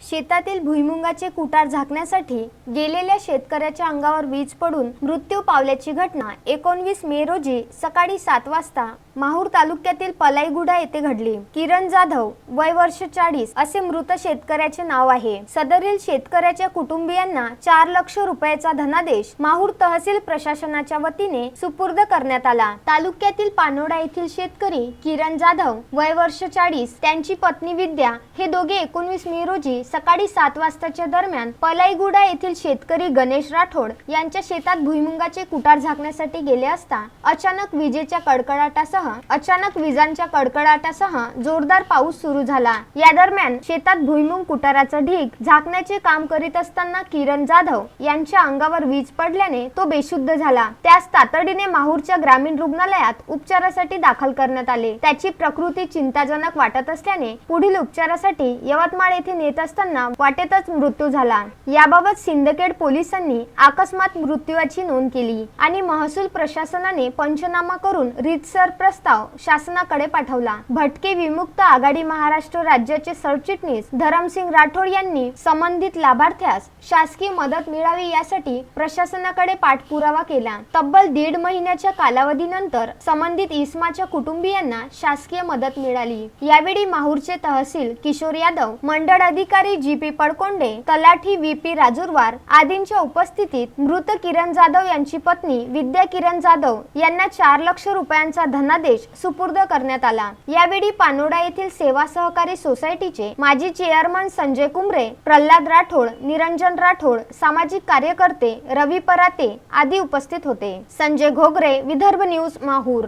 शेतातील भुईमुगाचे कुटार झाकण्यासाठी गेलेल्या शेतकऱ्याच्या अंगावर वीज पडून मृत्यू पावल्याची घटना एकोणवीस मे रोजी सकाळी सात वाजता माहूर तालुक्यातील पलाईगुडा येथे घडली. किरण जाधव वय वर्ष चाळीस असे मृत शेतकऱ्याचे नाव आहे. सदरील शेतकऱ्याच्या कुटुंबियांना चार लक्ष रुपयाचा धनादेश माहूर तहसील प्रशासनाच्या वतीने सुपूर्द करण्यात आला. तालुक्यातील पानोडा येथील शेतकरी किरण जाधव वय वर्ष चाळीस त्यांची पत्नी विद्या हे दोघे एकोणवीस मे रोजी सकाळी सात वाजताच्या दरम्यान पलाईगुडा येथील शेतकरी गणेश राठोड यांच्या शेतात भुईमुगाचे कुटार झाकण्यासाठी गेले असता अचानक विजेच्या कडकडाटासह अचानक विजांच्या कडकडाटासह जोरदार पाऊस सुरू झाला. या दरम्यान शेतात भुईमुग कुटाराचा ढीग झाकण्याचे काम करीत असताना किरण जाधव यांच्या अंगावर वीज पडल्याने तो बेशुद्ध झाला. त्यास तातडीने माहूरच्या ग्रामीण रुग्णालयात उपचारासाठी दाखल करण्यात आले. त्याची प्रकृती चिंताजनक वाटत असल्याने पुढील उपचारासाठी यवतमाळ येथे नेत असताना असताना वाटेतच मृत्यू झाला. याबाबत सिंदखेड पोलिसांनी अकस्मात मृत्यूची नोंद केली आणि महसूल प्रशासनाने पंचनामा करून रीतसर प्रस्ताव शासनाकडे पाठवला. भटके विमुक्त आघाडी महाराष्ट्र राज्याचे सरचिटणीस धरमसिंग राठोड यांनी संबंधित लाभार्थ्यास शासकीय मदत मिळावी यासाठी प्रशासनाकडे पाठपुरावा केला. तब्बल दीड महिन्याच्या कालावधीनंतर संबंधित इस्माच्या कुटुंबियांना शासकीय मदत मिळाली. यावेळी माहूरचे तहसील किशोर यादव मंडळ अधिकारी जी पी पडकोंडे तलाठी व्ही पी राजूरवार आदींच्या उपस्थितीत मृत किरण जाधव यांची पत्नी विद्या किरण जाधव यांना चार लक्ष रुपयांचा धनादेश सुपूर्द करण्यात आला. यावेळी पानोडा येथील सेवा सहकारी सोसायटीचे माजी चेअरमन संजय कुंबरे प्रल्हाद राठोड निरंजन राठोड सामाजिक कार्यकर्ते रवी पराते आदी उपस्थित होते. संजय घोगरे विदर्भ न्यूज माहूर.